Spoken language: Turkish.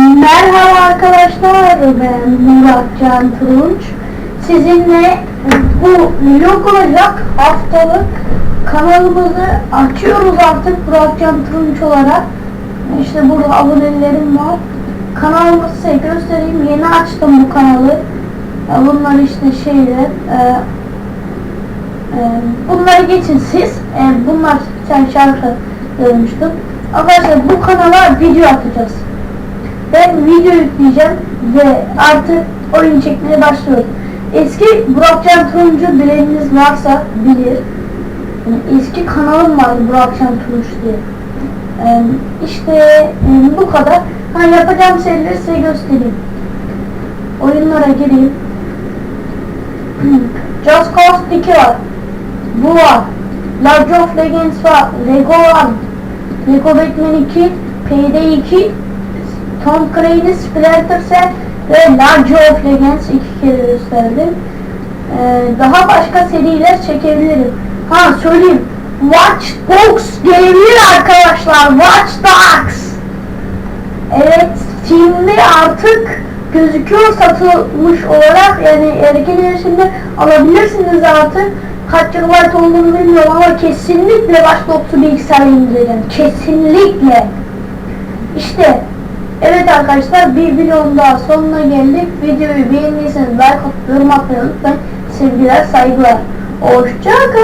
Merhaba arkadaşlar ben Murat Can Turunç. Sizinle bu vlog olacak haftalık kanalımızı açıyoruz artık Murat Can Turunç olarak. İşte burada abonelerim var. Kanalımı size göstereyim. Yeni açtım bu kanalı. Bunlar işte şeyler. e, e, bunları geçin siz. E, bunlar sen şarkı görmüştüm. Arkadaşlar bu kanala video atacağız. Ben video yükleyeceğim ve artık oyun çekmeye başlıyorum. Eski Burakcan Turuncu bileniniz varsa bilir. Yani eski kanalım vardı Burakcan Turunç diye. Ee, işte e, bu kadar. Ha, yapacağım şeyleri size göstereyim. Oyunlara gireyim. Just Cause 2 var. Bu var. Large of Legends var. Lego var. Lego Batman 2, Payday 2, Tom Clancy Splinter ve Large of Legends iki kere gösterdim. Ee, daha başka seriler çekebilirim. Ha söyleyeyim. Watch Dogs gelebilir arkadaşlar. Watch Dogs. Evet Steam'de artık gözüküyor satılmış olarak yani erken erişimde alabilirsiniz artık. Kaç GB olduğunu bilmiyorum ama kesinlikle Watch Dogs'u bilgisayara indireceğim. Kesinlikle. İşte Evet arkadaşlar bir videonun daha sonuna geldik. Videoyu beğendiyseniz like atıp yorum atmayı unutmayın. Sevgiler saygılar. Hoşçakalın.